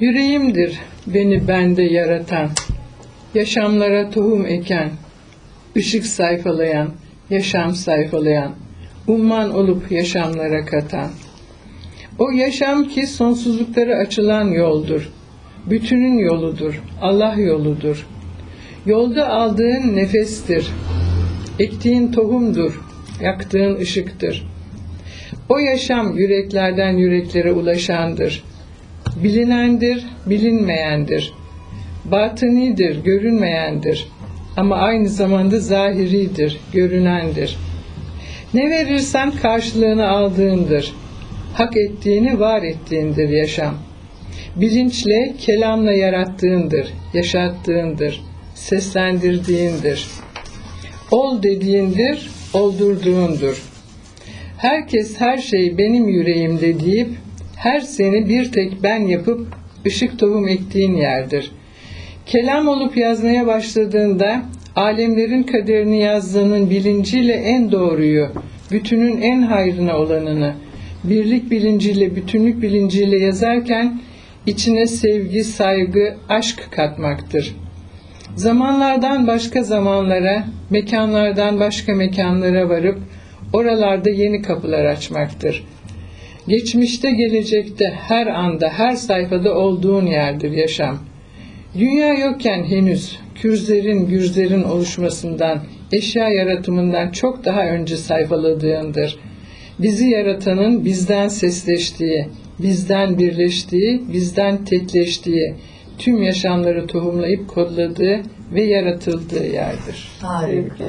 Yüreğimdir beni bende yaratan, yaşamlara tohum eken, ışık sayfalayan, yaşam sayfalayan, umman olup yaşamlara katan. O yaşam ki sonsuzluklara açılan yoldur. Bütünün yoludur, Allah yoludur. Yolda aldığın nefestir. Ektiğin tohumdur, yaktığın ışıktır. O yaşam yüreklerden yüreklere ulaşandır. Bilinendir, bilinmeyendir. Batınidir, görünmeyendir. Ama aynı zamanda zahiridir, görünendir. Ne verirsen karşılığını aldığındır. Hak ettiğini var ettiğindir yaşam. Bilinçle, kelamla yarattığındır, yaşattığındır, seslendirdiğindir. Ol dediğindir, oldurduğundur. Herkes her şey benim yüreğimde deyip her seni bir tek ben yapıp ışık tohum ektiğin yerdir. Kelam olup yazmaya başladığında alemlerin kaderini yazdığının bilinciyle en doğruyu, bütünün en hayrına olanını, birlik bilinciyle, bütünlük bilinciyle yazarken içine sevgi, saygı, aşk katmaktır. Zamanlardan başka zamanlara, mekanlardan başka mekanlara varıp oralarda yeni kapılar açmaktır. Geçmişte, gelecekte, her anda, her sayfada olduğun yerdir yaşam. Dünya yokken henüz kürzlerin, gürzlerin oluşmasından, eşya yaratımından çok daha önce sayfaladığındır. Bizi yaratanın bizden sesleştiği, bizden birleştiği, bizden tekleştiği, tüm yaşamları tohumlayıp kodladığı ve yaratıldığı yerdir. Harika.